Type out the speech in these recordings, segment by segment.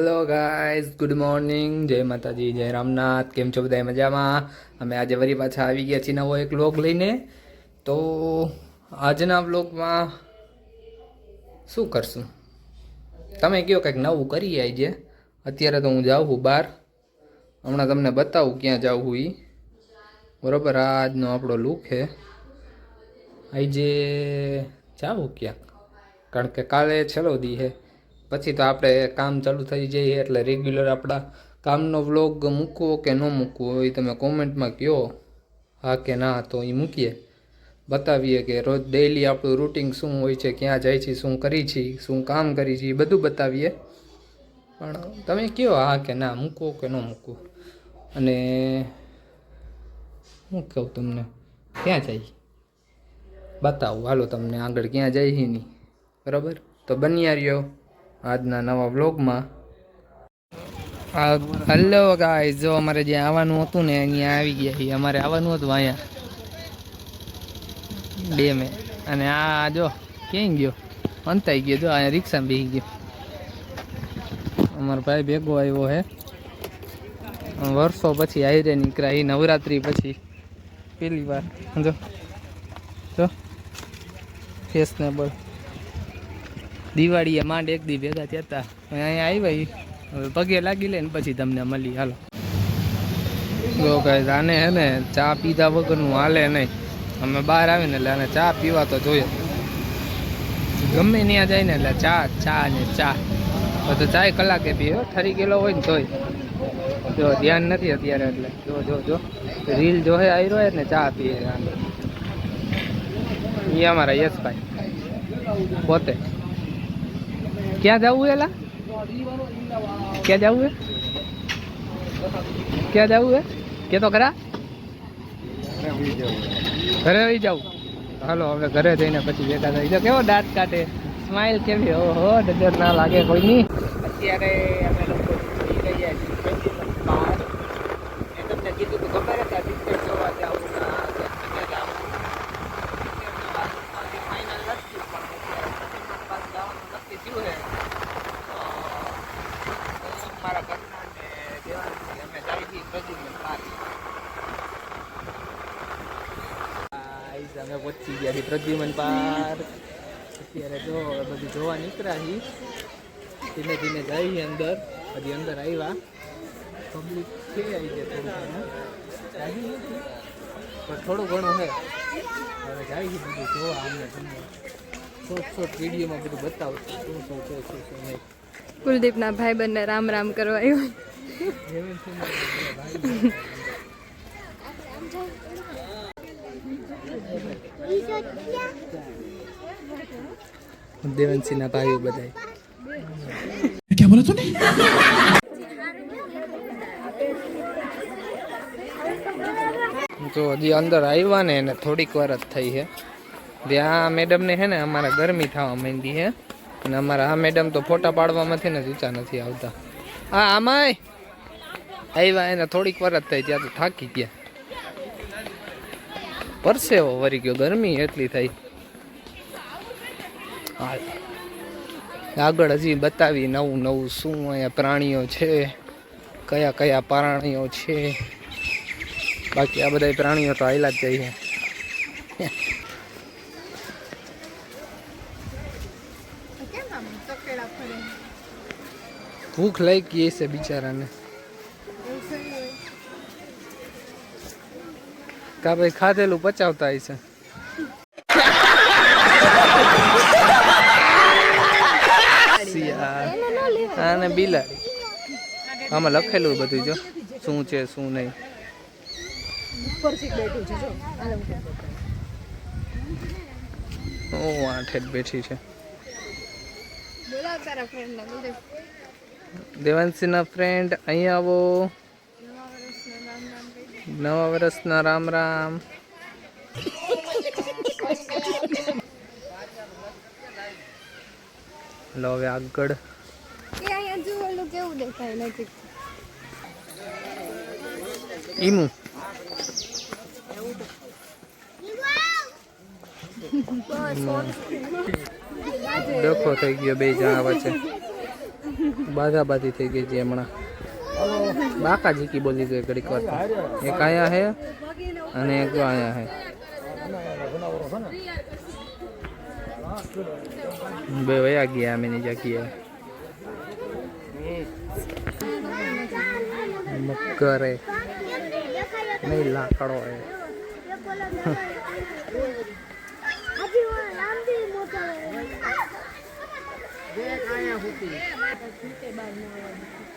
Hello guys good morning જય માતાજી, જય રામનાથ. કેમ છો બધા મજામાં? અમે આજે વરી પાછા આવી ગયા છીએ નવો એક વ્લોગ લઈને. તો આજના વ્લોગમાં શું કરશું? તમે કહો કંઈક નવું કરીએ આજે? અત્યારે તો હું જાઉં છું બહાર. હમણાં તમને બતાવું ક્યાં જાઉં છું એ બરાબર, આજનો આપણો લુક છે. આજે જાઉં ક્યાંક? કારણ કે કાલે છેલ્લો દી છે. પછી તો આપણે કામ ચાલુ થઈ જઈએ એટલે રેગ્યુલર આપણા કામનો વ્લોગ મૂકવો કે ન મૂકવો એ તમે કોમેન્ટમાં કહો હા કે ના તો એ મૂકીએ. બતાવીએ કે રોજ ડેઈલી આપણું રૂટિન શું હોય છે, ક્યાં જાય છે, શું કરી છીએ શું કામ કરી છીએ એ બધું બતાવીએ. પણ તમે કહો હા કે ના મૂકવો કે ન મૂકવો. અને હું કહું તમને, ક્યાં જાય? બતાવું. હાલો તમને આગળ ક્યાં જાય છે નહીં બરાબર? તો બન્યા રહ્યો. આજના નવા વ્લોગમાં. હલો ગાઈઝ જો અમારે જ્યાં આવવાનું હતું ને, અહીંયા આવી ગયા છીએ. અમારે આવવાનું હતું અહીંયા. ડેમે. અને આ જો ક્યાં ગયો? અંતાઈ ગયો. જો, અહીંયા રિક્ષામાં બેસી ગયો. અમારો ભાઈ ભેગો આવ્યો હે. વર્ષો પછી આયરે નીકળ્યા. એ નવરાત્રિ પછી પેલી વાર. જો જો. ફેશનેબલ દિવાળીએ માંડ એક દી ભેગા થયા હતા અહીંયા આવ્યા. હવે પગે લાગી લે ને પછી તમને મળી. હાલો. જો ગાઈઝ આને હે ને ચા પીધા વગરનું હાલે નહીં. અમે બહાર આવીને એટલે આને ચા પીવા તો જોઈએ. ગમે ત્યાં જાય ને એટલે ચા ચા ને ચા. બધું ચાય કલાકે હો. ઠરી ગયેલો હોય ને તોય. જો, ધ્યાન નથી અત્યારે એટલે. જો જો જો. રીલ જો હે આવી રહ્યો ને ચા પીએ. એ અમારા યશભાઈ. પોતે. ક્યાં જવું એલા? ક્યાં જવું હે ક્યાં જવું હે કે તો ખરા? ઘરે આવી જાવ હાલો, હવે ઘરે જઈને પછી ભેગા થઈ જાવ કેવો દાંત કાઢે? સ્માઈલ કેવી? ઓહો, નજર ના લાગે કોઈની. અત્યારે અમે લોકો જઈ રહ્યા છીએ ફેસ્ટિવલ બહાર મેં તમને કીધું તો ખબર હતા પિક્ચર જોવા જાવું ના ક્યાં જાવું ફાઇનલ નથી પણ અત્યારે પાસે જવાનું નક્કી થયું છે તો મારા ઘરના ને દેવાની અમે જાય છીએ પ્રદ્યુમન પાર્ક ગાઈસ અમે પહોંચી ગયા છીએ પ્રદ્યુમન પાર્ક. અત્યારે જો બધું જોવા નીકળ્યા છીએ. ધીમે ધીમે જઈએ અંદર. હજી અંદર આવ્યા. પબ્લિક છે આવી છે થોડું પણ થોડું ઘણું છે હવે જાય છે બધું જોવા અમને તમને. શોર્ટ શોર્ટ વિડીયોમાં બધું બતાવું શું શું છે શું શું નહીં. કુલદીપના ભાઈ બંને રામ રામ કરવા આવ્યો. દેવંશી ના ભાઈઓ બધા ક્યાં બોલો તું તો હજી અંદર આવ્યા ને એને થોડીક વાર જ થઈ છે ત્યાં મેડમને છે ને અમારે ગરમી થવા માંડી છે અને અમારા આ મેડમ તો ફોટા પાડવામાંથી ને ઊંચા નથી આવતા. આ આમાં આવ્યા એને થોડીક વાર જ થઈ ત્યાં તો થાકી ગયા. પરસેવો વરી ગયો ગરમી એટલી થઈ આગળ હજી બતાવી નવું નવું શું અહીંયા પ્રાણીઓ છે કયા કયા પ્રાણીઓ છે. બાકી આ બધા પ્રાણીઓ તો આયલા જ જાય ભૂખ લાગી ગઈ છે બિચારાને. કા ભાઈ ખાધેલું પચાવતા હશે અને બિલાડી. આમાં લખેલું બધું જો, શું છે, શું નહીં. ઓ, આઠે બેઠી છે. દેવાંશીના ફ્રેન્ડ અહીંયા આવો. નવા વર્ષના રામ રામ. લો હવે આગળ. કેવું દેખાય ઈમુ. ડખો થઈ ગયો બે જણા વચ્ચે. બાધા બાધી થઈ ગઈ છે હમણાં. બાકા જીકી બોલી ગઈ ઘડીક વાર. એક આયા હે અને એક આયા હે. બે વયા ગયા અમે ની જગ્યાએ મગર હે નહીં લાકડો હે.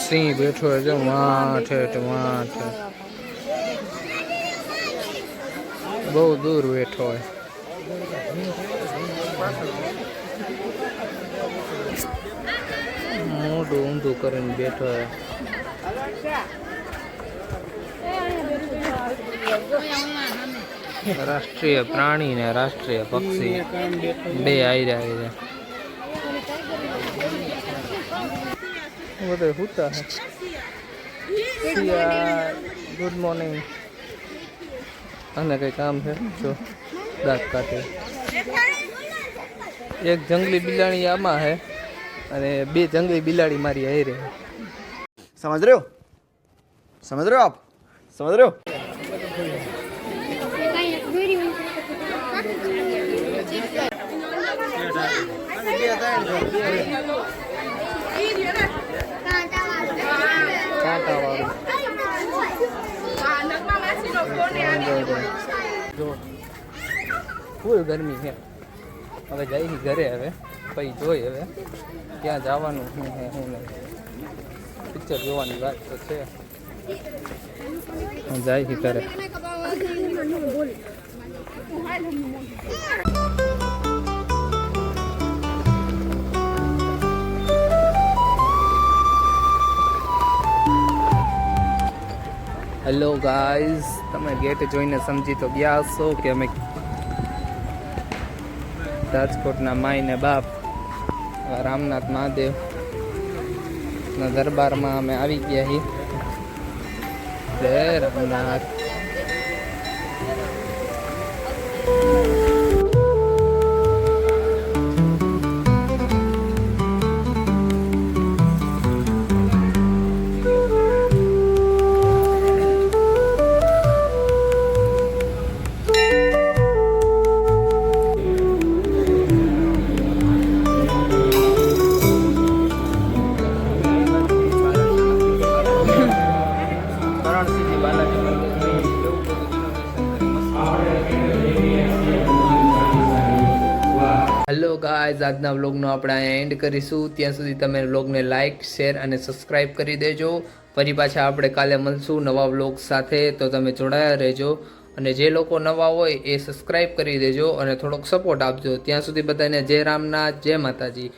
સિંહ બેઠો છે માઠે માઠે બહુ દૂર બેઠો હોય મોઢું ઊંધું કરીને બેઠો હોય રાષ્ટ્રીય પ્રાણી ને રાષ્ટ્રીય પક્ષી. બે આયરા આયરા. બધે હુતા ગુડ મોર્નિંગ. અને કઈ કામ છે? જો દાંત કાઢે. એક જંગલી બિલાડી આમાં હે અને બે જંગલી બિલાડી મારી આયરે સમજ રહ્યો? સમજ રહ્યો આપ? સમજ રહ્યો? ફૂલ ગરમી છે. હવે જઈ ઘરે હવે. પછી જોઈ હવે ક્યાં જવાનું, શું હે શું નહીં. પિક્ચર જોવાની વાત તો છે. જાય ઘરે. હેલો ગાઈઝ તમે ગેટ જોઈને સમજી તો ગયા હશો કે અમે રાજકોટના માય ને બાપ રામનાથ મહાદેવ ના દરબારમાં અમે આવી ગયા હી જય રામનાથ. આજના વ્લોગનો આપણે અહીંયા એન્ડ કરીશું. ત્યાં સુધી તમે વ્લોગને લાઇક શેર અને સબસ્ક્રાઈબ કરી દેજો. ફરી પાછા આપણે કાલે મળશું નવા વ્લોગ સાથે. તો તમે જોડાયા રહેજો. અને જે લોકો નવા હોય એ સબસ્ક્રાઈબ કરી દેજો અને થોડોક સપોર્ટ આપજો. ત્યાં સુધી બધાને જય રામનાથ, જય માતાજી.